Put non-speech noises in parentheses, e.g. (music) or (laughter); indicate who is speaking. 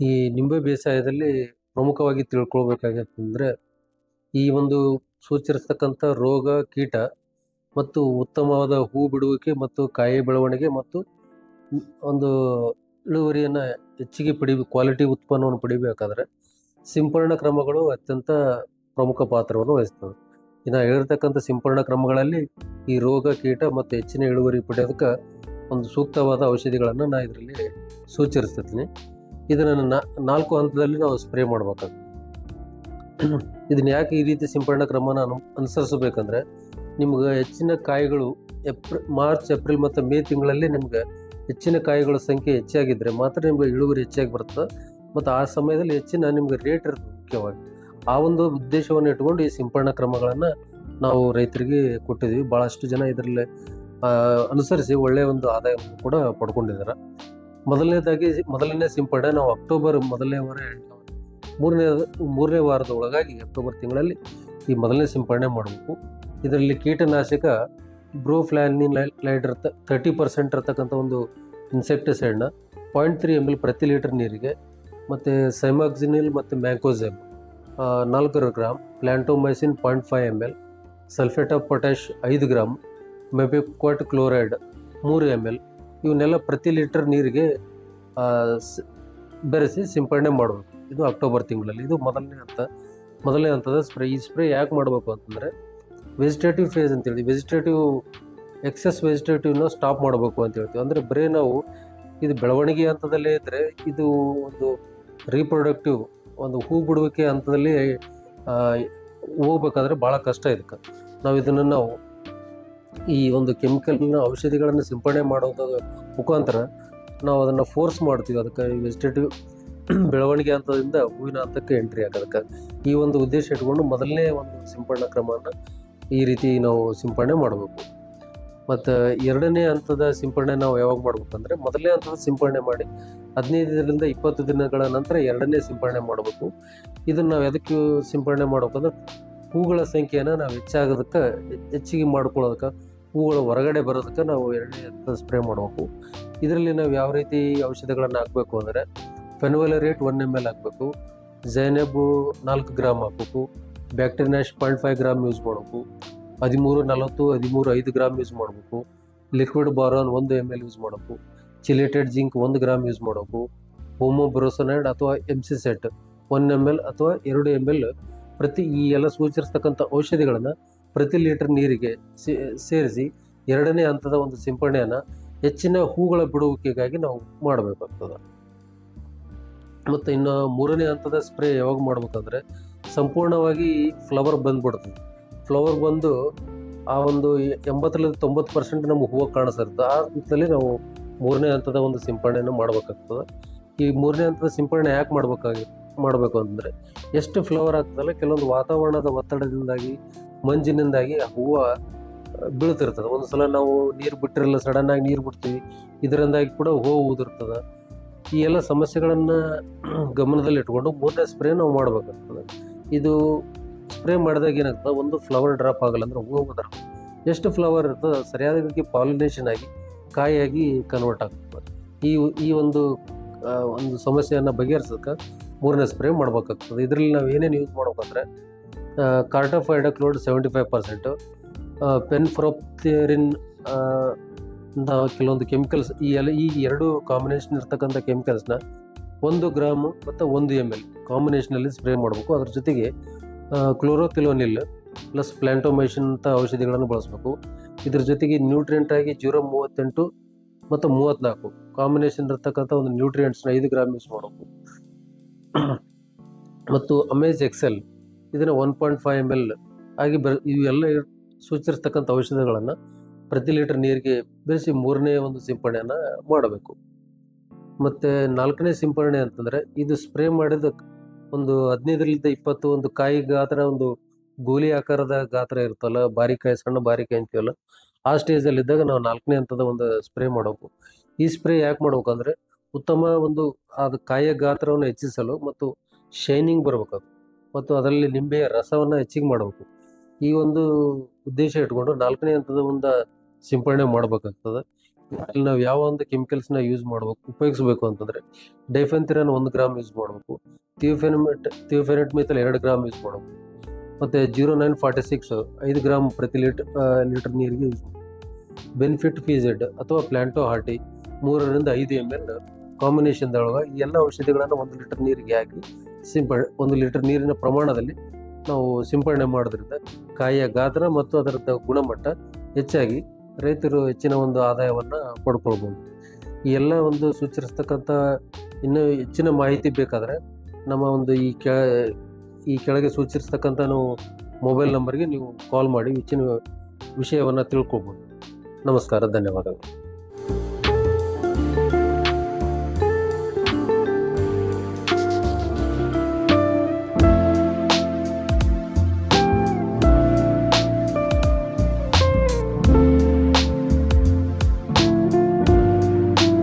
Speaker 1: ಈ ನಿಂಬೆ ಬೇಸಾಯದಲ್ಲಿ ಪ್ರಮುಖವಾಗಿ ತಿಳ್ಕೊಳ್ಬೇಕಾಗತ್ತಂದರೆ ಈ ಒಂದು ಸೂಚಿರ್ತಕ್ಕಂಥ ರೋಗ, ಕೀಟ ಮತ್ತು ಉತ್ತಮವಾದ ಹೂ ಬಿಡುವಿಕೆ ಮತ್ತು ಕಾಯಿ ಬೆಳವಣಿಗೆ ಮತ್ತು ಒಂದು ಇಳುವರಿಯನ್ನು ಹೆಚ್ಚಿಗೆ ಪಡಿ ಕ್ವಾಲಿಟಿ ಉತ್ಪನ್ನವನ್ನು ಪಡಿಬೇಕಾದ್ರೆ ಸಿಂಪರಣಾ ಕ್ರಮಗಳು ಅತ್ಯಂತ ಪ್ರಮುಖ ಪಾತ್ರವನ್ನು ವಹಿಸ್ತವೆ. ಇನ್ನು ಹೇಳಿರ್ತಕ್ಕಂಥ ಸಿಂಪರಣ ಕ್ರಮಗಳಲ್ಲಿ ಈ ರೋಗ, ಕೀಟ ಮತ್ತು ಹೆಚ್ಚಿನ ಇಳುವರಿ ಪಡೆಯೋದಕ್ಕೆ ಒಂದು ಸೂಕ್ತವಾದ ಔಷಧಿಗಳನ್ನು ನಾನು ಇದರಲ್ಲಿ ಸೂಚಿಸ್ತಿರ್ತೀನಿ ಇದನ್ನು ನಾಲ್ಕು ಹಂತದಲ್ಲಿ ನಾವು ಸ್ಪ್ರೇ ಮಾಡ್ಬೇಕಾಗ್ತದೆ ಇದನ್ನ ಯಾಕೆ ಈ ರೀತಿ ಸಿಂಪಡಣೆ ಕ್ರಮನ ಅನು ಅನುಸರಿಸಬೇಕಂದ್ರೆ, ನಿಮ್ಗೆ ಹೆಚ್ಚಿನ ಕಾಯಿಗಳು ಏಪ್ರಿ ಮಾರ್ಚ್, ಏಪ್ರಿಲ್ ಮತ್ತು ಮೇ ತಿಂಗಳಲ್ಲಿ ನಿಮ್ಗೆ ಹೆಚ್ಚಿನ ಕಾಯಿಗಳ ಸಂಖ್ಯೆ ಹೆಚ್ಚಾಗಿದ್ದರೆ ಮಾತ್ರ ನಿಮ್ಗೆ ಇಳುವರಿ ಹೆಚ್ಚಾಗಿ ಬರುತ್ತೆ ಮತ್ತು ಆ ಸಮಯದಲ್ಲಿ ಹೆಚ್ಚಿನ ನಿಮ್ಗೆ ರೇಟ್ ಇರ್ತದೆ ಮುಖ್ಯವಾಗಿ. ಆ ಒಂದು ಉದ್ದೇಶವನ್ನು ಇಟ್ಕೊಂಡು ಈ ಸಿಂಪಡಣಾ ಕ್ರಮಗಳನ್ನು ನಾವು ರೈತರಿಗೆ ಕೊಟ್ಟಿದ್ದೀವಿ. ಭಾಳಷ್ಟು ಜನ ಇದರಲ್ಲಿ ಅನುಸರಿಸಿ ಒಳ್ಳೆಯ ಒಂದು ಆದಾಯವನ್ನು ಕೂಡ ಪಡ್ಕೊಂಡಿದ್ದಾರೆ. ಮೊದಲನೇದಾಗಿ ಮೊದಲನೇ ಸಿಂಪಡಣೆ ನಾವು ಅಕ್ಟೋಬರ್ ಮೊದಲನೇ ವಾರ ಮೂರನೇ ಮೂರನೇ ವಾರದ ಒಳಗಾಗಿ ಅಕ್ಟೋಬರ್ ತಿಂಗಳಲ್ಲಿ ಈ ಮೊದಲನೇ ಸಿಂಪಡಣೆ ಮಾಡಬೇಕು. ಇದರಲ್ಲಿ ಕೀಟನಾಶಕ ಬ್ರೋಫ್ಲಾನಿನ್ ಇರ್ತ ತರ್ಟಿ ಪರ್ಸೆಂಟ್ ಇರತಕ್ಕಂಥ ಒಂದು ಇನ್ಸೆಕ್ಟಿಸೈಡ್ನ ಪಾಯಿಂಟ್ ತ್ರೀ ಎಂ ಎಲ್ ಪ್ರತಿ ಲೀಟರ್ ನೀರಿಗೆ ಮತ್ತು ಸೈಮಾಕ್ಸಿನಿಲ್ ಮತ್ತು mancozeb Nalkur gram plantomycin point five M L sulphate of potash ಐದು ಗ್ರಾಮ್ ಮೆಬಿಕ್ವಾಟ್ ಕ್ಲೋರೈಡ್ ಮೂರು ಎಂ ಎಲ್ ಇವನ್ನೆಲ್ಲ ಪ್ರತಿ ಲೀಟರ್ ನೀರಿಗೆ ಬೆರೆಸಿ ಸಿಂಪಡಣೆ ಮಾಡಬೇಕು. ಇದು ಅಕ್ಟೋಬರ್ ತಿಂಗಳಲ್ಲಿ. ಇದು ಮೊದಲನೇ ಹಂತ, ಮೊದಲನೇ ಹಂತದ ಸ್ಪ್ರೇ. ಈ ಸ್ಪ್ರೇ ಯಾಕೆ ಮಾಡಬೇಕು ಅಂತಂದರೆ ವೆಜಿಟೇಟಿವ್ ಫೇಸ್ ಅಂತೇಳಿ ವೆಜಿಟೇಟಿವ್ ಎಕ್ಸೆಸ್ ವೆಜಿಟೇಟಿವ್ನ ಸ್ಟಾಪ್ ಮಾಡಬೇಕು ಅಂತ ಹೇಳ್ತೀವಿ. ಅಂದರೆ ಬರೀ ನಾವು ಇದು ಬೆಳವಣಿಗೆ ಹಂತದಲ್ಲೇ ಇದ್ದರೆ ಇದು ಒಂದು ರೀಪ್ರೊಡಕ್ಟಿವ್ ಒಂದು ಹೂ ಬಿಡುವಿಕೆ ಹಂತದಲ್ಲಿ ಹೋಗ್ಬೇಕಾದ್ರೆ ಭಾಳ ಕಷ್ಟ ಇದಕ್ಕೆ. ನಾವು ಇದನ್ನು ನಾವು ಈ ಒಂದು ಕೆಮಿಕಲ್ನ ಔಷಧಿಗಳನ್ನು ಸಿಂಪಡಣೆ ಮಾಡೋದ ಮುಖಾಂತರ ನಾವು ಅದನ್ನು ಫೋರ್ಸ್ ಮಾಡ್ತೀವಿ. ಅದಕ್ಕೆ ವೆಜಿಟೇಟಿವ್ (clears throat) ಬೆಳವಣಿಗೆ ಹಂತದಿಂದ ಹೂವಿನ ಹಂತಕ್ಕೆ ಎಂಟ್ರಿ ಆಗೋದಕ್ಕೆ. ಈ ಒಂದು ಉದ್ದೇಶ ಇಟ್ಕೊಂಡು ಮೊದಲನೇ ಒಂದು ಸಿಂಪಡಣಾ ಕ್ರಮವನ್ನು ಈ ರೀತಿ ನಾವು ಸಿಂಪಡಣೆ ಮಾಡಬೇಕು. ಮತ್ತು ಎರಡನೇ ಹಂತದ ಸಿಂಪಡಣೆ ನಾವು ಯಾವಾಗ ಮಾಡಬೇಕಂದ್ರೆ ಮೊದಲನೇ ಹಂತದ ಸಿಂಪಡಣೆ ಮಾಡಿ ಹದಿನೈದರಿಂದ ಇಪ್ಪತ್ತು ದಿನಗಳ ನಂತರ ಎರಡನೇ ಸಿಂಪಡಣೆ ಮಾಡಬೇಕು. ಇದನ್ನು ನಾವು ಎದಕ್ಕೆ ಸಿಂಪಡಣೆ ಮಾಡ್ಬೇಕಂದ್ರೆ ಹೂಗಳ ಸಂಖ್ಯೆನ ನಾವು ಹೆಚ್ಚಾಗೋದಕ್ಕೆ ಹೆಚ್ಚಿಗೆ ಮಾಡ್ಕೊಳ್ಳೋದಕ್ಕೆ, ಹೂಗಳು ಹೊರಗಡೆ ಬರೋದಕ್ಕೆ ನಾವು ಎರಡನೇ ಸ್ಪ್ರೇ ಮಾಡಬೇಕು. ಇದರಲ್ಲಿ ನಾವು ಯಾವ ರೀತಿ ಔಷಧಿಗಳನ್ನು ಹಾಕಬೇಕು ಅಂದರೆ ಫೆನ್ವಲರೇಟ್ ಒನ್ ಎಂ ಎಲ್ ಹಾಕಬೇಕು ಜೈನೆಬು ನಾಲ್ಕು ಗ್ರಾಮ್ ಹಾಕಬೇಕು ಬ್ಯಾಕ್ಟೀರಿಯಾಶ್ ಪಾಯಿಂಟ್ ಫೈವ್ ಗ್ರಾಮ್ ಯೂಸ್ ಮಾಡಬೇಕು, ಹದಿಮೂರು, ನಲವತ್ತು, ಹದಿಮೂರು, ಐದು ಗ್ರಾಮ್ ಯೂಸ್ ಮಾಡಬೇಕು ಲಿಕ್ವಿಡ್ ಬಾರಾನ್ ಒಂದು ಎಂ ಎಲ್ ಯೂಸ್ ಮಾಡಬೇಕು ಚಿಲೇಟೆಡ್ ಜಿಂಕ್ ಒಂದು ಗ್ರಾಮ್ ಯೂಸ್ ಮಾಡಬೇಕು ಹೋಮೋಬ್ರೋಸನೈಡ್ ಅಥವಾ M C set one M L ಅಥವಾ ಎರಡು ಎಂ ಎಲ್ ಪ್ರತಿ ಈ ಎಲ್ಲ ಸೂಚಿಸ್ತಕ್ಕಂಥ ಔಷಧಿಗಳನ್ನು ಪ್ರತಿ ಲೀಟರ್ ನೀರಿಗೆ ಸೇರಿಸಿ ಎರಡನೇ ಹಂತದ ಒಂದು ಸಿಂಪಡಣೆಯನ್ನು ಹೆಚ್ಚಿನ ಹೂಗಳ ಬಿಡುವಿಕೆಗಾಗಿ ನಾವು ಮಾಡಬೇಕಾಗ್ತದೆ. ಮತ್ತು ಇನ್ನು ಮೂರನೇ ಹಂತದ ಸ್ಪ್ರೇ ಯಾವಾಗ ಮಾಡ್ಬೇಕಂದ್ರೆ ಸಂಪೂರ್ಣವಾಗಿ ಫ್ಲವರ್ ಬಂದ್ಬಿಡ್ತದೆ. ಫ್ಲವರ್ ಬಂದು ಆ ಒಂದು ಎಂಬತ್ತರಿಂದ ತೊಂಬತ್ತು ಪರ್ಸೆಂಟ್ ನಮ್ಗೆ ಹೂವು ಕಾಣಿಸಿರುತ್ತೆ. ಆ ಹಂತದಲ್ಲಿ ನಾವು ಮೂರನೇ ಹಂತದ ಒಂದು ಸಿಂಪರಣೆಯನ್ನು ಮಾಡಬೇಕಾಗ್ತದೆ. ಈ ಮೂರನೇ ಹಂತದ ಸಿಂಪಡಣೆ ಯಾಕೆ ಮಾಡಬೇಕಾಗಿ ಮಾಡಬೇಕು ಅಂದರೆ ಎಷ್ಟು ಫ್ಲವರ್ ಆಗ್ತದಲ್ಲ, ಕೆಲವೊಂದು ವಾತಾವರಣದ ಒತ್ತಡದಿಂದಾಗಿ, ಮಂಜಿನಿಂದಾಗಿ ಹೂವು ಬೀಳ್ತಿರ್ತದೆ. ಒಂದು ಸಲ ನಾವು ನೀರು ಬಿಟ್ಟಿರಲ್ಲ ಸಡನ್ನಾಗಿ ನೀರು ಬಿಡ್ತೀವಿ, ಇದರಿಂದಾಗಿ ಕೂಡ ಹೂವು ಉದುರ್ತದೆ. ಈ ಎಲ್ಲ ಸಮಸ್ಯೆಗಳನ್ನು (clears throat) ಗಮನದಲ್ಲಿ ಇಟ್ಕೊಂಡು ಮೂರನೇ ಸ್ಪ್ರೇ ನಾವು ಮಾಡಬೇಕಾಗ್ತದೆ. ಇದು ಸ್ಪ್ರೇ ಮಾಡಿದಾಗ ಏನಾಗ್ತದೆ, ಒಂದು ಫ್ಲವರ್ ಡ್ರಾಪ್ ಆಗಲ್ಲ ಅಂದ್ರೆ ಹೂವು ಉದರ ಎಷ್ಟು ಫ್ಲವರ್ ಇರ್ತದೆ ಸರಿಯಾದ ರೀತಿ ಪಾಲಿನೇಷನ್ ಆಗಿ, ಕಾಯಿಯಾಗಿ ಕನ್ವರ್ಟ್ ಆಗ್ತದೆ. ಈ ಈ ಒಂದು ಒಂದು ಸಮಸ್ಯೆಯನ್ನು ಬಗೆಹರಿಸೋಕೆ ಮೂರನೇ ಸ್ಪ್ರೇ ಮಾಡ್ಬೇಕಾಗ್ತದೆ. ಇದರಲ್ಲಿ ನಾವು ಏನೇನು ಯೂಸ್ ಮಾಡ್ಬೇಕಂದ್ರೆ ಕಾರ್ಟೋಫೈಡಕ್ಲೋಡ್ ಸೆವೆಂಟಿ ಫೈವ್ ಪರ್ಸೆಂಟು ಪೆನ್ಫ್ರೋಪ್ಥೇರಿನ್ ನಾವು ಕೆಲವೊಂದು ಕೆಮಿಕಲ್ಸ್ ಈ ಎಲ್ಲ, ಈ ಎರಡು ಕಾಂಬಿನೇಷನ್ ಇರ್ತಕ್ಕಂಥ ಕೆಮಿಕಲ್ಸ್ನ ಒಂದು ಗ್ರಾಮು ಮತ್ತು ಒಂದು ಎಂ ಎಲ್ ಕಾಂಬಿನೇಷನಲ್ಲಿ ಸ್ಪ್ರೇ ಮಾಡಬೇಕು. ಅದ್ರ ಜೊತೆಗೆ ಕ್ಲೋರೋಥಿಲೋನಿಲ್ ಪ್ಲಸ್ ಪ್ಲ್ಯಾಂಟೋಮೈಷನ್ ಅಂತ ಔಷಧಿಗಳನ್ನು ಬಳಸಬೇಕು. ಇದ್ರ ಜೊತೆಗೆ ನ್ಯೂಟ್ರಿಯೆಂಟ್ ಆಗಿ ಜೀರೋ ಮೂವತ್ತೆಂಟು ಮತ್ತು ಮೂವತ್ತ್ನಾಲ್ಕು ಕಾಂಬಿನೇಷನ್ ಇರ್ತಕ್ಕಂಥ ಒಂದು ನ್ಯೂಟ್ರಿಯೆಂಟ್ಸ್ನ ಐದು ಗ್ರಾಮ್ ಯೂಸ್ ಮಾಡಬೇಕು. ಮತ್ತು ಅಮೇಜ್ ಎಕ್ಸೆಲ್ ಇದನ್ನು one point five M L ಆಗಿ ಬರ ಇವೆಲ್ಲ ಸೂಚಿಸಿರ್ತಕ್ಕಂಥ ಔಷಧಗಳನ್ನು ಪ್ರತಿ ಲೀಟರ್ ನೀರಿಗೆ ಬೆರೆಸಿ ಮೂರನೇ ಒಂದು ಸಿಂಪಡಣೆಯನ್ನು ಮಾಡಬೇಕು. ಮತ್ತು ನಾಲ್ಕನೇ ಸಿಂಪಡಣೆ ಅಂತಂದರೆ ಇದು ಸ್ಪ್ರೇ ಮಾಡಿದ ಒಂದು ಹದಿನೈದರಿಂದ ಇಪ್ಪತ್ತು ಒಂದು ಕಾಯಿ ಗಾತ್ರ, ಒಂದು ಗೋಲಿ ಆಕಾರದ ಗಾತ್ರ ಇರುತ್ತಲ್ಲ ಬಾರಿಕಾಯಿ ಸಣ್ಣ ಬಾರಿಕಾಯಿ ಅಂತೀವಲ್ಲ, ಆ ಸ್ಟೇಜಲ್ಲಿದ್ದಾಗ ನಾವು ನಾಲ್ಕನೇ ಹಂತದ ಒಂದು ಸ್ಪ್ರೇ ಮಾಡಬೇಕು. ಈ ಸ್ಪ್ರೇ ಯಾಕೆ ಮಾಡ್ಬೇಕಂದ್ರೆ ಉತ್ತಮ ಒಂದು ಅದು ಕಾಯ ಗಾತ್ರವನ್ನು ಹೆಚ್ಚಿಸಲು ಮತ್ತು ಶೈನಿಂಗ್ ಬರಬೇಕು ಮತ್ತು ಅದರಲ್ಲಿ ನಿಂಬೆಯ ರಸವನ್ನು ಹೆಚ್ಚಿಗೆ ಮಾಡಬೇಕು. ಈ ಒಂದು ಉದ್ದೇಶ ಇಟ್ಕೊಂಡು ನಾಲ್ಕನೇ ಹಂತದ ಒಂದು ಸಿಂಪಡಣೆ ಮಾಡಬೇಕಾಗ್ತದೆ. ಅಲ್ಲಿ ನಾವು ಯಾವ ಒಂದು ಕೆಮಿಕಲ್ಸ್ನ ಯೂಸ್ ಮಾಡಬೇಕು, ಉಪಯೋಗಿಸ್ಬೇಕು ಅಂತಂದರೆ ಡೈಫೆನ್ಥಿರನ್ ಒಂದು ಗ್ರಾಮ್ ಯೂಸ್ ಮಾಡಬೇಕು. ಥಿಯೋಫೆನಮೆಟ್ ಥಿಯೋಫೆನೆಟ್ ಮಿಥಲ್ ಎರಡು ಗ್ರಾಮ್ ಯೂಸ್ ಮಾಡಬೇಕು. ಮತ್ತು ಜೀರೋ ನೈನ್ ಫಾರ್ಟಿ ಸಿಕ್ಸ್ ಐದು ಗ್ರಾಮ್ ಪ್ರತಿ ಲೀಟರ್ ಲೀಟರ್ ನೀರಿಗೆ ಯೂಸ್ ಬೆನಿಫಿಟ್ ಫಿಝೆಡ್ ಅಥವಾ ಪ್ಲ್ಯಾಂಟೋ ಹಾರ್ಟಿ ಮೂರರಿಂದ ಐದು ಎಂ ಎಲ್ ಕಾಂಬಿನೇಷನ್ದೊಳಗೆ ಈ ಎಲ್ಲ ಔಷಧಿಗಳನ್ನು ಒಂದು ಲೀಟರ್ ನೀರಿಗೆ ಹಾಕಿ ಸಿಂಪಡ ಒಂದು ಲೀಟರ್ ನೀರಿನ ಪ್ರಮಾಣದಲ್ಲಿ ನಾವು ಸಿಂಪಡಣೆ ಮಾಡೋದ್ರಿಂದ ಕಾಯಿಯ ಗಾತ್ರ ಮತ್ತು ಅದರ ಗುಣಮಟ್ಟ ಹೆಚ್ಚಾಗಿ ರೈತರು ಹೆಚ್ಚಿನ ಒಂದು ಆದಾಯವನ್ನು ಪಡ್ಕೊಳ್ಬೋದು. ಈ ಎಲ್ಲ ಒಂದು ಸೂಚಿಸ್ತಕ್ಕಂಥ ಇನ್ನೂ ಹೆಚ್ಚಿನ ಮಾಹಿತಿ ಬೇಕಾದರೆ ನಮ್ಮ ಒಂದು ಈ ಕೆ ಈ ಕೆಳಗೆ ಸೂಚಿಸ್ತಕ್ಕಂಥ ನಾವು ಮೊಬೈಲ್ ನಂಬರ್ಗೆ ನೀವು ಕಾಲ್ ಮಾಡಿ, ಹೆಚ್ಚಿನ ವಿಷಯವನ್ನು ತಿಳ್ಕೊಬೋದು. ನಮಸ್ಕಾರ, ಧನ್ಯವಾದಗಳು.